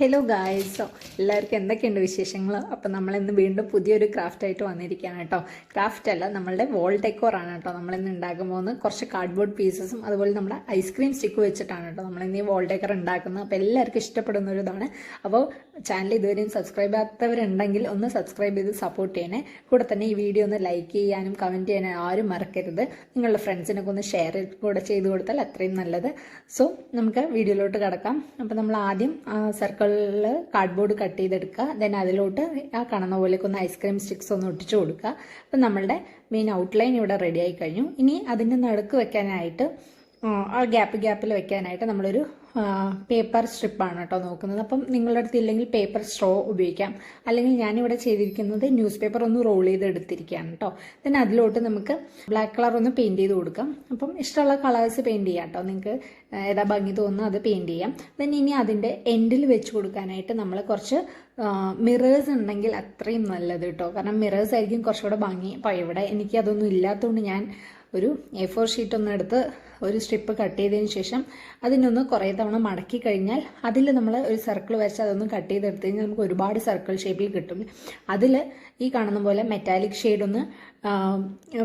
Hello ഗായ്സോ എല്ലാവർക്കും എന്തൊക്കെയുണ്ട് വിശേഷങ്ങൾ അപ്പം നമ്മളിന്ന് വീണ്ടും പുതിയൊരു ക്രാഫ്റ്റ് ആയിട്ട് വന്നിരിക്കുകയാണ് കേട്ടോ ക്രാഫ്റ്റ് അല്ല നമ്മളുടെ വോൾ ഡെക്കോറാണ് കേട്ടോ നമ്മളിന്ന് ഉണ്ടാക്കാൻ പോകുന്നത് കുറച്ച് കാർഡ്ബോർഡ് പീസസും അതുപോലെ നമ്മുടെ ഐസ്ക്രീം സ്റ്റിക്ക് വെച്ചിട്ടാണ് കേട്ടോ നമ്മളിന്ന് ഈ വോൾ ഡെക്കർ ഉണ്ടാക്കുന്നത്. അപ്പോൾ എല്ലാവർക്കും ഇഷ്ടപ്പെടുന്ന ഒരു ഇതാണ്. അപ്പോൾ ചാനൽ ഇതുവരെയും സബ്സ്ക്രൈബ് ചെയ്യാത്തവരുണ്ടെങ്കിൽ ഒന്ന് സബ്സ്ക്രൈബ് ചെയ്ത് സപ്പോർട്ട് ചെയ്യണേ. കൂടെ തന്നെ ഈ വീഡിയോ ഒന്ന് ലൈക്ക് ചെയ്യാനും കമന്റ് ചെയ്യാനും ആരും മറക്കരുത്. നിങ്ങളുടെ ഫ്രണ്ട്സിനൊക്കെ ഒന്ന് ഷെയർ കൂടെ ചെയ്ത് കൊടുത്താൽ അത്രയും നല്ലത്. സോ നമുക്ക് വീഡിയോയിലോട്ട് കിടക്കാം. അപ്പോൾ നമ്മൾ ആദ്യം സർക്കിളിൽ കാർഡ്ബോർഡ് കട്ട് ചെയ്തെടുക്കുക. ദെൻ അതിലോട്ട് ആ കാണുന്ന പോലെയൊക്കെ ഒന്ന് ഐസ്ക്രീം സ്റ്റിക്സ് ഒന്ന് ഒട്ടിച്ചു കൊടുക്കുക. അപ്പം നമ്മളുടെ മെയിൻ ഔട്ട്ലൈൻ ഇവിടെ റെഡി ആയി കഴിഞ്ഞു. ഇനി അതിന്റെ നടുക്ക് വെക്കാനായിട്ട് ആ ഗ്യാപ്പ് ഗ്യാപ്പിൽ വെക്കാനായിട്ട് നമ്മളൊരു പേപ്പർ സ്ട്രിപ്പാണ് കേട്ടോ നോക്കുന്നത്. അപ്പം നിങ്ങളുടെ അടുത്ത് ഇല്ലെങ്കിൽ പേപ്പർ സ്ട്രോ ഉപയോഗിക്കാം. അല്ലെങ്കിൽ ഞാനിവിടെ ചെയ്തിരിക്കുന്നത് ന്യൂസ് പേപ്പർ ഒന്ന് റോൾ ചെയ്ത് എടുത്തിരിക്കുകയാണ് കേട്ടോ then അതിലോട്ട് നമുക്ക് ബ്ലാക്ക് കളർ ഒന്ന് പെയിന്റ് ചെയ്ത് കൊടുക്കാം. അപ്പം ഇഷ്ടമുള്ള കളേഴ്സ് പെയിന്റ് ചെയ്യാം കേട്ടോ നിങ്ങൾക്ക് ഏതാ ഭംഗി തോന്നുന്നു അത് പെയിന്റ് ചെയ്യാം. Then ഇനി അതിന്റെ എൻഡിൽ വെച്ച് കൊടുക്കാനായിട്ട് നമ്മൾ കുറച്ച് മിറേഴ്സ് ഉണ്ടെങ്കിൽ അത്രയും നല്ലത് കേട്ടോ കാരണം മിറേഴ്സ് ആയിരിക്കും കുറച്ചുകൂടെ ഭംഗി. അപ്പോൾ ഇവിടെ എനിക്ക് അതൊന്നും ഇല്ലാത്തതുകൊണ്ട് ഞാൻ ഒരു എ ഫോർ ഷീറ്റ് ഒന്ന് എടുത്ത് ഒരു സ്ട്രിപ്പ് കട്ട് ചെയ്തതിന് ശേഷം അതിനൊന്ന് കുറേ തവണ മടക്കി കഴിഞ്ഞാൽ അതിൽ നമ്മൾ ഒരു സർക്കിൾ വരച്ച് അതൊന്ന് കട്ട് ചെയ്തെടുത്ത് കഴിഞ്ഞാൽ നമുക്ക് ഒരുപാട് സർക്കിൾ ഷേപ്പിൽ കിട്ടും. അതിൽ ഈ കാണുന്ന പോലെ മെറ്റാലിക് ഷെയ്ഡ് ഒന്ന്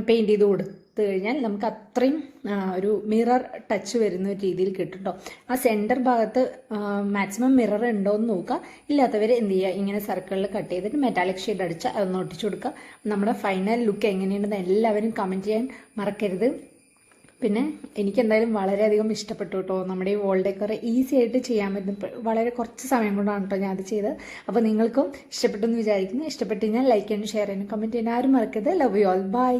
പെയിന്റ് ചെയ്ത് കൊടുത്തു കഴിഞ്ഞാൽ നമുക്ക് അത്രയും ഒരു മിറർ ടച്ച് വരുന്ന ഒരു രീതിയിൽ കിട്ടും കേട്ടോ ആ സെന്റർ ഭാഗത്ത് മാക്സിമം മിറർ ഉണ്ടോ എന്ന് നോക്കുക. ഇല്ലാത്തവർ എന്ത് ചെയ്യുക? ഇങ്ങനെ സർക്കിളിൽ കട്ട് ചെയ്തിട്ട് മെറ്റാലിക് ഷെയ്ഡ് അടിച്ച് അതൊന്ന് ഒട്ടിച്ചു കൊടുക്കുക. നമ്മുടെ ഫൈനൽ ലുക്ക് എങ്ങനെയുണ്ടെന്ന് എല്ലാവരും കമന്റ് ചെയ്യാൻ മറക്കരുത്. പിന്നെ എനിക്ക് എന്തായാലും വളരെയധികം ഇഷ്ടപ്പെട്ടു കേട്ടോ നമ്മുടെ ഈ വോൾ ഡെക്കർ ഈസി ആയിട്ട് ചെയ്യാൻ പറ്റും വളരെ കുറച്ച് സമയം കൊണ്ടാണ് കേട്ടോ ഞാൻ അത് ചെയ്തത്. അപ്പോൾ നിങ്ങൾക്കും ഇഷ്ടപ്പെട്ടു എന്ന് വിചാരിക്കുന്നു. ഇഷ്ടപ്പെട്ടു കഴിഞ്ഞാൽ ലൈക്ക് ചെയ്യാനും ഷെയർ ചെയ്യാനും കമന്റ് ചെയ്യാനും ആരും മറക്കരുത്. Love you all by